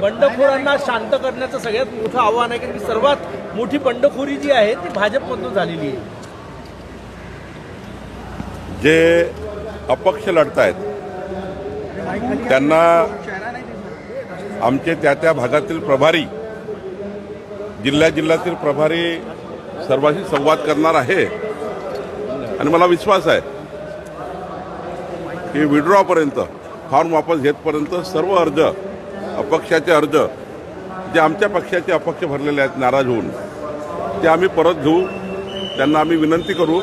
बंडखोरांना शांत करण्याचं सगळ्यात मोठं आव्हान आहे कारण की सर्वात मोठी बंडखोरी जी आहे ती भाजपमधून झालेली आहे. जे अपक्ष लढतायत त्यांना आमचे त्या त्या भागातील प्रभारी जिल्ह्या जिल्ह्यातील प्रभारी सर्वांशी संवाद करणार आहे. आणि मला विश्वास आहे की विड्रॉपर्यंत फॉर्म वापस घेतपर्यंत सर्व अर्ज अपक्षाचे अर्ज जे आमच्या पक्षाचे अपक्ष भरलेले आहेत नाराज होऊन ते आम्ही परत घेऊ. त्यांना आम्ही विनंती करू.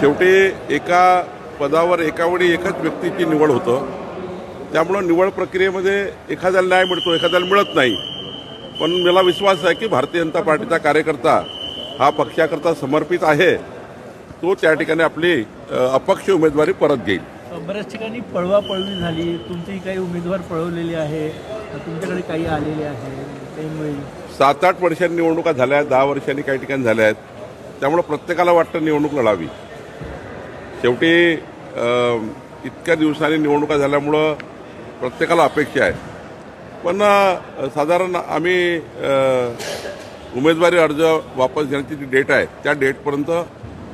शेवटी एका पदावर एकावेळी एकाच व्यक्तीची निवड होतं. त्यामुळं निवड प्रक्रियेमध्ये एखाद्याला न्याय मिळतो एखाद्याला मिळत नाही. पण मला विश्वास आहे की भारतीय जनता पार्टीचा कार्यकर्ता हा पक्षाकरता समर्पित आहे. तो त्या ठिकाणी आपली अपक्ष उमेदवारी परत घेईल. बऱ्याच ठिकाणी पळवापळवी झाली. तुमची काही उमेदवार पळवलेले आहे. तुमच्याकडे काही आलेले आहे. सात आठ वर्षांनी निवडणुका झाल्या आहेत. दहा वर्षांनी काही ठिकाणी झाल्या आहेत. त्यामुळं प्रत्येकाला वाटतं निवडणूक लढावी. शेवटी इतक्या दिवसांनी निवडणुका झाल्यामुळं प्रत्येकाला अपेक्षा आहे. पण साधारण आम्ही उमेदवारी अर्ज वापस घेण्याची जी डेट आहे त्या डेटपर्यंत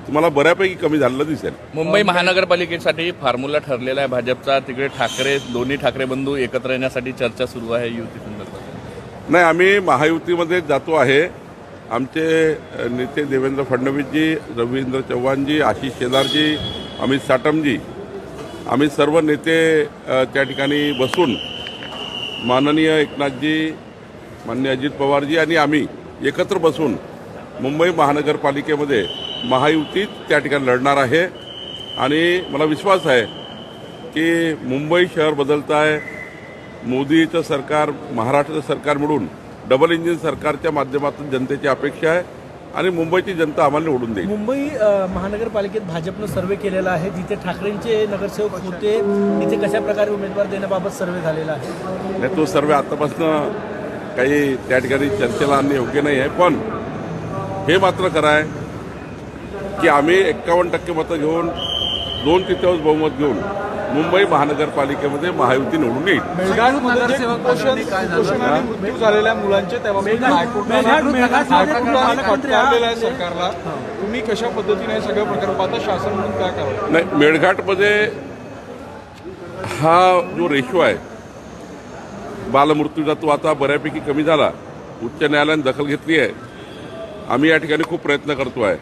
तुम्हाला बऱ्यापैकी कमी झालेलं दिसेल. मुंबई महानगरपालिकेसाठी फॉर्म्युला ठरलेला आहे भाजपचा. तिकडे ठाकरे दोन्ही ठाकरे बंधू एकत्र येण्यासाठी चर्चा सुरू आहे युती संदर्भात. नाही आम्ही महायुतीमध्ये जातो आहे. आमचे नेते देवेंद्र फडणवीसजी रवींद्र चव्हाणजी आशिष शेलारजी अमित साटमजी आम्ही सर्व नेते त्या ठिकाणी बसून माननीय एकनाथजी माननीय अजित पवारजी आणि आम्ही एकत्र बसून मुंबई महानगरपालिकेमध्ये महायुतीत त्या ठिकाणी लढणार आहे. आणि मला विश्वास आहे की मुंबई शहर बदलत आहे मोदीचं सरकार महाराष्ट्राचं सरकार मिळून डबल इंजिन सरकारच्या माध्यमातून जनतेची अपेक्षा आहे आणि मुंबईची जनता आम्हाला निवडून देईल. मुंबई महानगरपालिकेत भाजपनं सर्वे केलेला आहे. जिथे ठाकरेंचे नगरसेवक होते तिथे कशा प्रकारे उमेदवार देण्याबाबत सर्वे झालेला आहे? नाही तो सर्व आतापासून काही त्या ठिकाणी चर्चेला आणणे योग्य नाही आहे पण हे मात्र खरं आहे. की आम्ही एक्कावन्न टक्के मतं घेऊन दोन तृतीयांश बहुमत घेऊन मुंबई महानगरपालिकेमध्ये महायुती निवडून येईल. झालेल्या मुलांचे सरकारला. तुम्ही कशा पद्धतीने सगळं प्रकरण पाहता? शासन म्हणून काय करावं? नाही मेळघाटमध्ये हा जो रेशो आहे बालमृत्यूचा तो आता बऱ्यापैकी कमी झाला. उच्च न्यायालयाने दखल घेतली आहे. आम्ही या ठिकाणी खूप प्रयत्न करतो आहे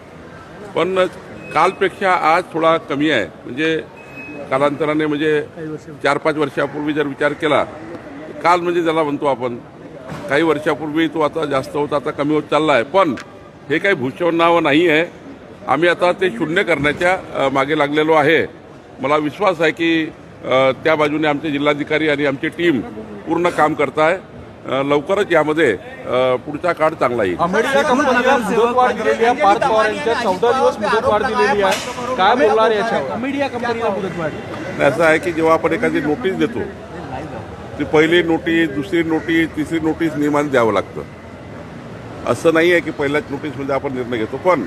पण कालपेक्षा आज थोडा कमी आहे. म्हणजे कालांतराने म्हणजे चार पाच वर्षापूर्वी जर विचार केला काल म्हणजे ज्याला म्हणतो आपण काही वर्षापूर्वी तो आता जास्त होता आता कमी होत चालला आहे पण हे काही भूषवण नावं नाही आहे. आम्ही आता ते शून्य करण्याच्या मागे लागलेलो आहे. मला विश्वास आहे की त्या बाजूने आमचे जिल्हाधिकारी आणि आमची टीम पूर्ण काम करत आहे लवकरच यामध्ये पुढचा काळ चांगला येईल. मुदतवाढ दिलेली आहे पाच पवार यांच्या चौदा दिवस मुदतवाढ दिलेली आहे. काय बोलणार याच्यावर? असं आहे की जेव्हा आपण एखादी नोटीस देतो ती पहिली नोटीस दुसरी नोटीस तिसरी नोटीस नियमाने द्यावं लागतं. असं नाही आहे की पहिल्याच नोटीसमध्ये आपण निर्णय घेतो पण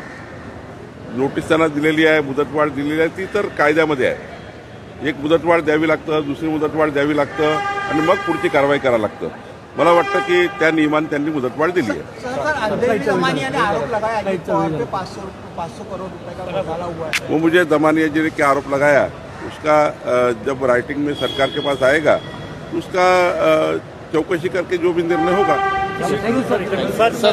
नोटीस त्यांना दिलेली आहे मुदतवाढ दिलेली आहे ती तर कायद्यामध्ये आहे. एक मुदतवाढ द्यावी लागतं दुसरी मुदतवाढ द्यावी लागतं आणि मग पुढची कारवाई करावं लागतं. मला वाटतं की त्या नियमाने त्यांनी मुदतवाढ दिली जमानिया है? वो मुझे दमानिया जी ने क्या आरोप लगाया? उसका जब राइटिंग में सरकार के पास आएगा तो उसका अ, चौकसी करके जो भी निर्णय होगा। सर